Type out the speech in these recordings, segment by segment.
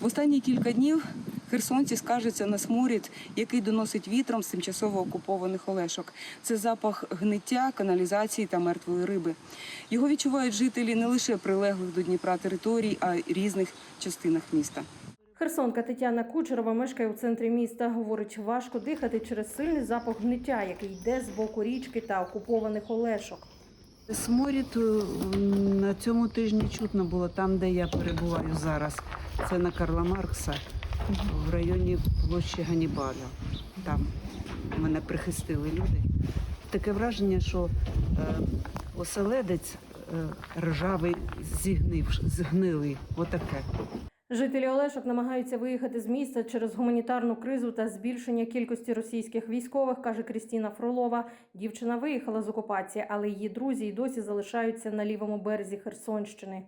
В останні кілька днів херсонці скаржаться на сморід, який доносить вітром з тимчасово окупованих Олешок. Це запах гниття, каналізації та мертвої риби. Його відчувають жителі не лише прилеглих до Дніпра територій, а й різних частинах міста. Херсонка Тетяна Кучерова мешкає у центрі міста. Говорить, важко дихати через сильний запах гниття, який йде з боку річки та окупованих Олешок. Сморід е, на цьому тижні чутно було там, де я перебуваю зараз. Це на Карла Маркса в районі площі Ганібаля. Там мене прихистили люди. Таке враження, що е, оселедець е, ржавий зігнив, згнилий. Отаке. Жителі Олешок намагаються виїхати з міста через гуманітарну кризу та збільшення кількості російських військових, каже Крістіна Фролова. Дівчина виїхала з окупації, але її друзі й досі залишаються на лівому березі Херсонщини.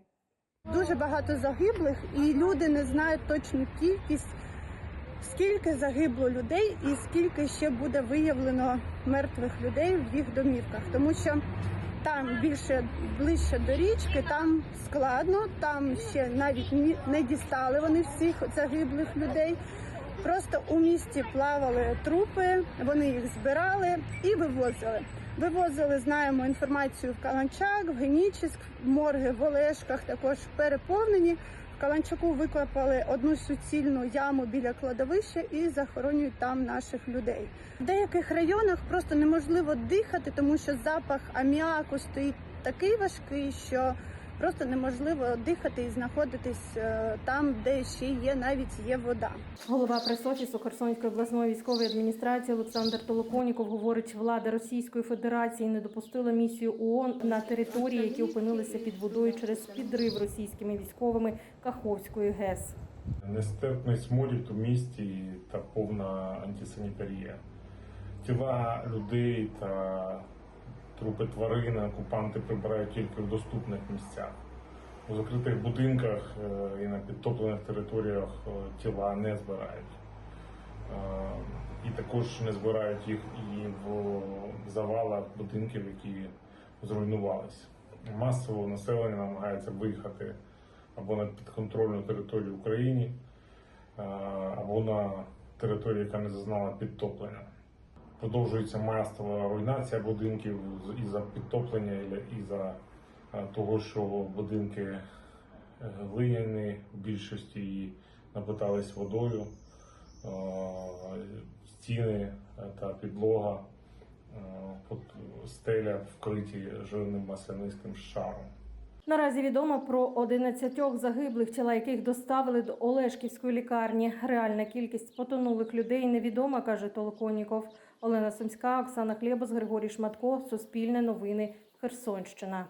Дуже багато загиблих, і люди не знають точну кількість, скільки загибло людей і скільки ще буде виявлено мертвих людей в їх домівках. Тому що там більше ближче до річки, там складно, там ще навіть не дістали вони всіх загиблих людей. Просто у місті плавали трупи, вони їх збирали і вивозили. Вивозили, знаємо інформацію в Каланчак, в Генічіськ, морги в Олешках також переповнені. В Каланчаку викопали одну суцільну яму біля кладовища і захоронюють там наших людей. В деяких районах просто неможливо дихати, тому що запах аміаку стоїть такий важкий, що просто неможливо дихати і знаходитись е, там, де ще є навіть є вода. Голова прес-офісу Херсонської обласної військової адміністрації Олександр Толоконіков говорить, влада Російської Федерації не допустила місію ООН на території, які опинилися під водою через підрив російськими військовими Каховської ГЕС. Нестерпний сморід у місті та повна антисанітарія. Тіла людей та трупи тварин окупанти прибирають тільки в доступних місцях. У закритих будинках е, і на підтоплених територіях е, тіла не збирають. Е, І також не збирають їх і в завалах будинків, які зруйнувалися. Масово населення намагається виїхати або на підконтрольну територію України, або на територію, яка не зазнала підтоплення. Продовжується масова руйнація будинків з- із-за підтоплення і за того, що будинки е, глиняні, в більшості і напитались водою, Е, стіни е, та підлога, е, стеля вкриті жирним маслянистим шаром. Наразі відомо про 11 загиблих, тіла яких доставили до Олешківської лікарні. Реальна кількість потонулих людей невідома, каже Толоконіков. Олена Сумська, Оксана Хлєбос, Григорій Шматко. Суспільне новини. Херсонщина.